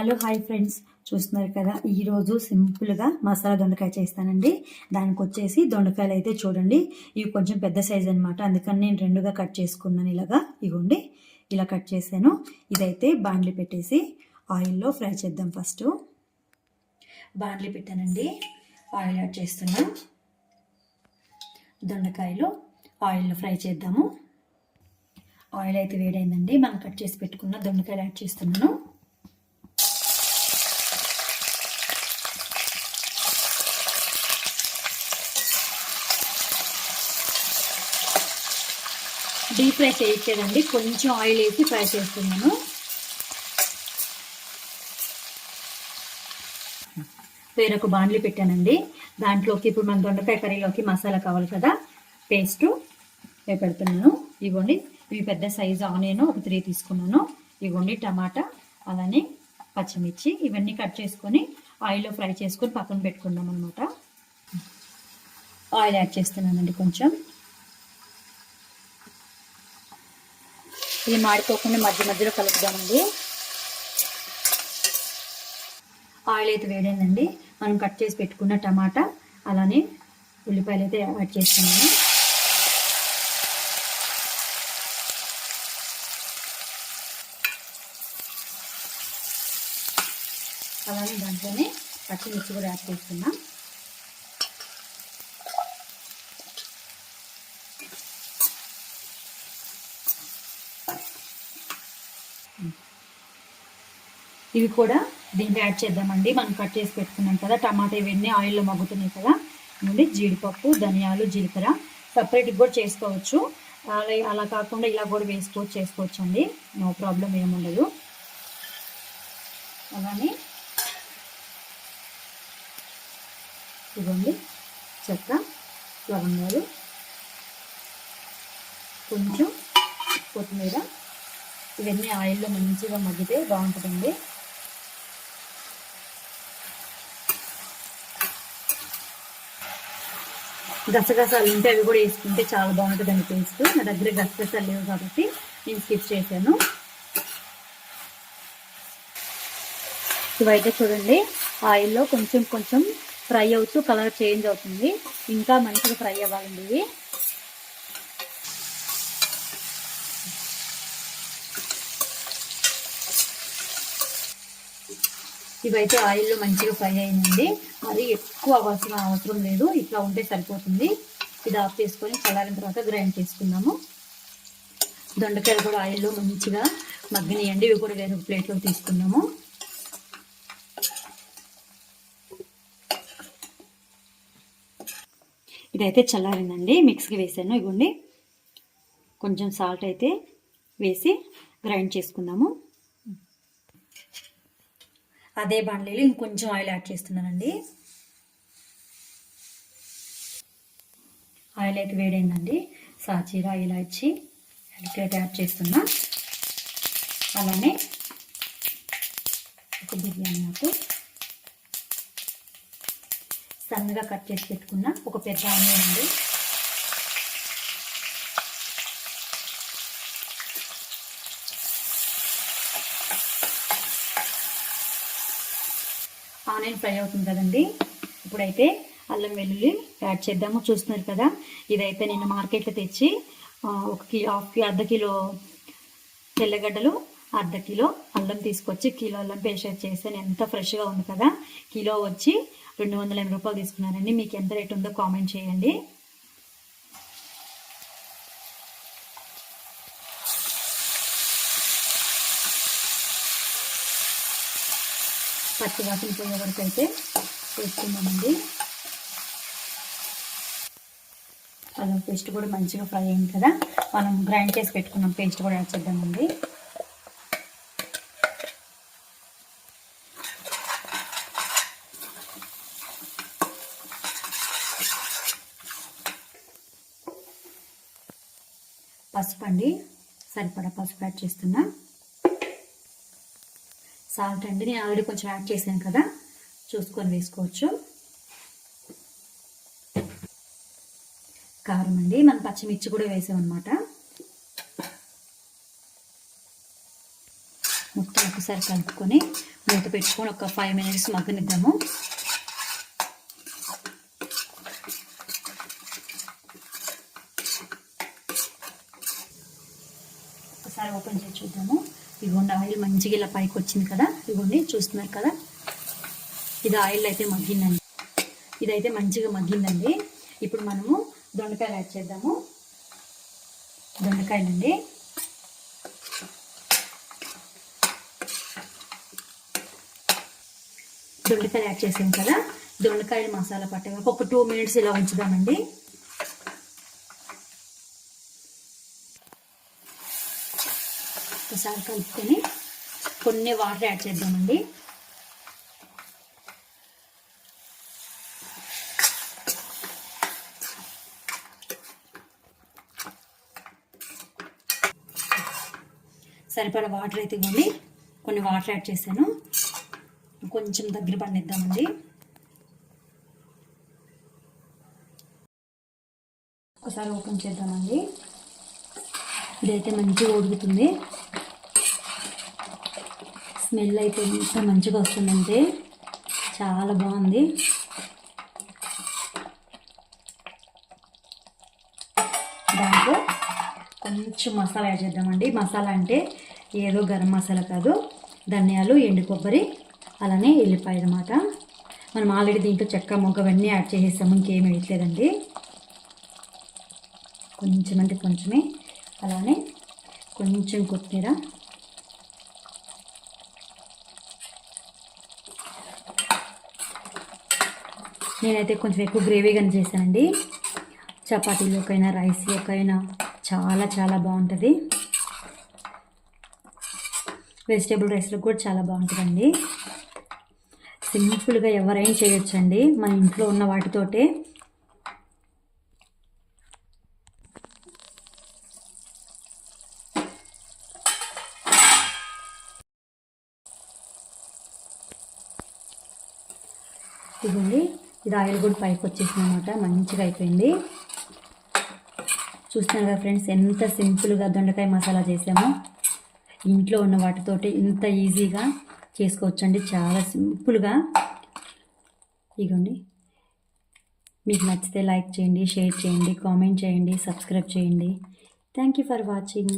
Hello hi friends. చూస్తున్నారు కదా ఈరోజు సింపుల్గా మసాలా దొండకాయ చేస్తానండి. దానికి వచ్చేసి దొండకాయలు అయితే చూడండి. ఇవి కొంచెం పెద్ద సైజ్ అనమాట అందుకని నేను రెండుగా కట్ చేసుకున్నాను ఇలాగా. ఇవ్వండి ఇలా కట్ చేశాను. ఇదైతే బాండ్లీ పెట్టేసి ఆయిల్లో ఫ్రై చేద్దాం ఫస్ట్. బాండ్లీ పెట్టానండి. ఆయిల్ యాడ్ చేస్తున్నాం దొండకాయలు ఆయిల్లో ఫ్రై చేద్దాము. ఆయిల్ అయితే వేడైందండి. మనం కట్ చేసి పెట్టుకున్న దొండకాయలు యాడ్ చేస్తున్నాను. డీప్ ఫ్రై చేయట్లేదండి కొంచెం ఆయిల్ వేసి ఫ్రై చేస్తున్నాను. వేరొక బాండ్లీ పెట్టానండి. దాంట్లోకి ఇప్పుడు మన దొండకాయ కర్రీలోకి మసాలా కావాలి కదా. పేస్ట్ పెడుతున్నాను. ఇవ్వండి. ఇవి పెద్ద సైజు ఆనియన్ ఒక త్రీ తీసుకున్నాను. ఇవ్వండి టమాటా అలానే పచ్చిమిర్చి ఇవన్నీ కట్ చేసుకొని ఆయిల్లో ఫ్రై చేసుకొని పక్కన పెట్టుకుందాం అనమాట ఆయిల్ యాడ్ చేస్తున్నానండి కొంచెం. ఇది మాడిపోకుండా మధ్య మధ్యలో కలుపుదామండి. ఆయిల్ అయితే వేడైందండి. మనం కట్ చేసి పెట్టుకున్న టమాటా అలానే ఉల్లిపాయలు అయితే యాడ్ చేస్తున్నాము అలానే దాంట్లోనే పచ్చిమిర్చి కూడా యాడ్ చేస్తున్నాం. ఇవి కూడా దీంట్లో యాడ్ చేద్దామండి. మనం కట్ చేసి పెట్టుకున్నాం కదా టమాటా ఇవన్నీ ఆయిల్లో మగ్గుతున్నాయి కదా. నుండి జీడిపప్పు ధనియాలు జీలకర్ర సపరేట్గా కూడా చేసుకోవచ్చు. అలా అలా కాకుండా ఇలా కూడా వేసుకోవచ్చు చేసుకోవచ్చు అండి నో ప్రాబ్లం ఏముండదు అలానే ఇవ్వండి చెక్క లవంగాలు కొంచెం కొత్తిమీర ఇవన్నీ ఆయిల్లో మంచిగా మగ్గితే బాగుంటుందండి. గసగసాలు ఉంటే అవి కూడా వేసుకుంటే చాలా బాగుంటుందండి టేస్ట్. నా దగ్గర గసగసాలు లేవు కాబట్టి నేను స్కిప్ చేశాను. ఇవైతే చూడండి ఆయిల్లో కొంచెం కొంచెం ఫ్రై అవుతూ కలర్ చేంజ్ అవుతుంది. ఇంకా మంచిగా ఫ్రై అవ్వాలండి. ఇవి ఇవైతే ఆయిల్లో మంచిగా ఫ్రై అయిందండి మరి ఎక్కువ అవసరం అవసరం లేదు. ఇట్లా ఉంటే సరిపోతుంది. ఇది ఆఫ్ చేసుకొని చల్లారిన తర్వాత గ్రైండ్ చేసుకుందాము. దొండకాయలు కూడా ఆయిల్లో మంచిగా మగ్గనియండి. ఇవి కూడా వేరే ప్లేట్లో తీసుకున్నాము ఇదైతే చల్లారిందండి. మిక్స్కి వేసాను. ఇవ్వండి. కొంచెం సాల్ట్ అయితే వేసి గ్రైండ్ చేసుకుందాము. అదే బాండ్లీలో ఇంకొంచెం ఆయిల్ యాడ్ చేస్తున్నానండి. ఆయిల్ అయితే వేడైందండి. సాచీరా ఇలాచి యాలక్కాయ యాడ్ చేస్తున్నా. అలానే ఒక బిర్యానీ ఆకు. సన్నగా కట్ చేసి పెట్టుకున్న ఒక పెద్ద ఆనియన్ అండి. ఆనియన్ ఫ్రై అవుతుంది కదండి. ఇప్పుడైతే అల్లం వెల్లుల్లి యాడ్ చేద్దాము. చూస్తున్నారు కదా ఇదైతే నేను మార్కెట్లో తెచ్చి ఒక కిలో హాఫ్ అర్ధ కిలో తెల్లగడ్డలు అర్ధ కిలో అల్లం తీసుకొచ్చి కిలో అల్లం పేస్ట్ చేశాను. ఎంత ఫ్రెష్గా ఉంది కదా. కిలో వచ్చి రెండు వందల ఎనభై రూపాయలు తీసుకున్నానండి మీకు ఎంత రేట్ ఉందో కామెంట్ చేయండి. పచ్చి వాసన పోయే వరకు అయితే వేసుకుందామండి. అల్లం పేస్ట్ కూడా మంచిగా ఫ్రై అయింది కదా. మనం గ్రైండ్ చేసి పెట్టుకున్నాం పేస్ట్ కూడా యాడ్ చేద్దామండి. పసుపు అండి సరిపడా పసుపు యాడ్ చేస్తున్నా. సాల్ట్ అండి. నేను ఆల్రెడీ కొంచెం యాడ్ చేశాను కదా. చూసుకొని వేసుకోవచ్చు. కారం అండి. మనం పచ్చిమిర్చి కూడా వేసామన్నమాట. మొత్తం ఒకసారి కలుపుకొని మూత పెట్టుకొని ఒక ఫైవ్ మినిట్స్ మగ్గనిద్దాము. ఒకసారి ఓపెన్ చేసి చూద్దాము. ఇదిగోండి ఆయిల్ మంచిగా ఇలా పైకి వచ్చింది కదా? ఇదిగోండి చూస్తున్నారు కదా? ఇది ఆయిల్ అయితే మగ్గిందండి. ఇదైతే మంచిగా మగ్గిందండి. ఇప్పుడు మనము దొండకాయలు యాడ్ చేద్దాము. దొండకాయలండి. దొండకాయలు యాడ్ చేసాం కదా? దొండకాయలు మసాలా పట్టే ఒక టూ మినిట్స్ ఇలా ఉంచుదామండి. ఒకసారి కలుపుకొని కొన్ని వాటర్ యాడ్ చేద్దామండి. సరిపడా వాటర్ అయితే ఇవ్వండి. కొన్ని వాటర్ యాడ్ చేశాను. కొంచెం దగ్గర పండిద్దామండి. ఒకసారి ఓపెన్ చేద్దామండి. ఇదైతే మంచిగా ఉడుకుతుంది. స్మెల్ అయితే ఎంత మంచిగా వస్తుందంటే చాలా బాగుంది. దాంట్లో కొంచెం మసాలా యాడ్ చేద్దామండి. మసాలా అంటే ఏదో గరం మసాలా కాదు ధనియాలు ఎండు కొబ్బరి అలానే ఎల్లిపాయ అనమాట మనం ఆల్రెడీ దీంట్లో చెక్క మొగ్గ అవన్నీ యాడ్ చేసేసాము ఇంకేం వేయట్లేదండి. కొంచెం అంటే కొంచెమే అలానే కొంచెం కొత్తిమీర నేనైతే కొంచెం ఎక్కువ గ్రేవీగానే చేశానండి. చపాతీలోకైనా రైస్లోకైనా చాలా చాలా బాగుంటుంది. వెజిటేబుల్ రైస్లో కూడా చాలా బాగుంటుందండి. సింపుల్గా ఎవరైనా చేయొచ్చండి. మన ఇంట్లో ఉన్న వాటితోటే ఇదిగోండి ఇది ఆయిల్ కూడా పైకి వచ్చేసింది అనమాట మంచిగా అయిపోయింది. చూస్తున్నారు కదా ఫ్రెండ్స్ ఎంత సింపుల్గా దొండకాయ మసాలా చేసామో. ఇంట్లో ఉన్న వాటితోటి ఇంత ఈజీగా చేసుకోవచ్చండి చాలా సింపుల్గా ఇగోండి మీకు నచ్చితే లైక్ చేయండి షేర్ చేయండి కామెంట్ చేయండి సబ్స్క్రైబ్ చేయండి. Thank you for watching.